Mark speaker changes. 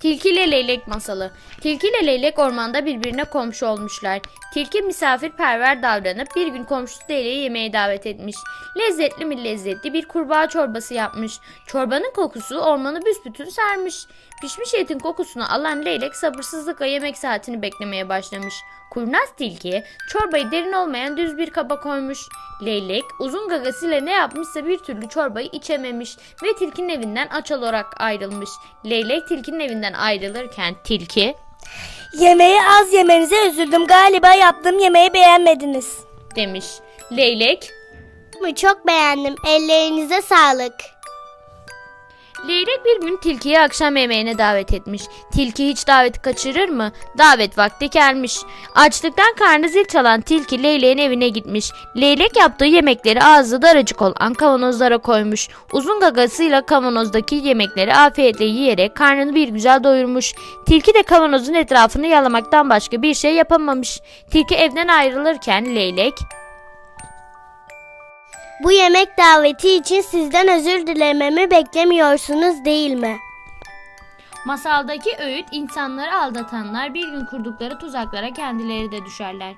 Speaker 1: Tilki ile Leylek masalı. Tilki ile Leylek ormanda birbirine komşu olmuşlar. Tilki misafirperver davranıp bir gün komşusu Leyleği yemeğe davet etmiş. Lezzetli mi lezzetli bir kurbağa çorbası yapmış. Çorbanın kokusu ormanı büsbütün sarmış. Pişmiş etin kokusunu alan Leylek sabırsızlıkla yemek saatini beklemeye başlamış. Kurnaz tilki çorbayı derin olmayan düz bir kaba koymuş. Leylek uzun gagasıyla ne yapmışsa bir türlü çorbayı içememiş ve tilkinin evinden aç olarak ayrılmış. Leylek tilkinin evinden ayrılırken tilki
Speaker 2: Yemeği az yemenize üzüldüm. Galiba yaptığım yemeği beğenmediniz.
Speaker 1: demiş. Leylek
Speaker 3: Çok beğendim. Ellerinize sağlık.
Speaker 1: Leylek bir gün tilkiyi akşam yemeğine davet etmiş. Tilki hiç daveti kaçırır mı? Davet vakti gelmiş. Açlıktan karnı zil çalan tilki Leylek'in evine gitmiş. Leylek yaptığı yemekleri ağzı daracık olan kavanozlara koymuş. Uzun gagasıyla kavanozdaki yemekleri afiyetle yiyerek karnını bir güzel doyurmuş. Tilki de kavanozun etrafını yalamaktan başka bir şey yapamamış. Tilki evden ayrılırken Leylek
Speaker 3: Bu yemek daveti için sizden özür dilememi beklemiyorsunuz değil mi?
Speaker 1: Masaldaki öğüt insanları aldatanlar bir gün kurdukları tuzaklara kendileri de düşerler.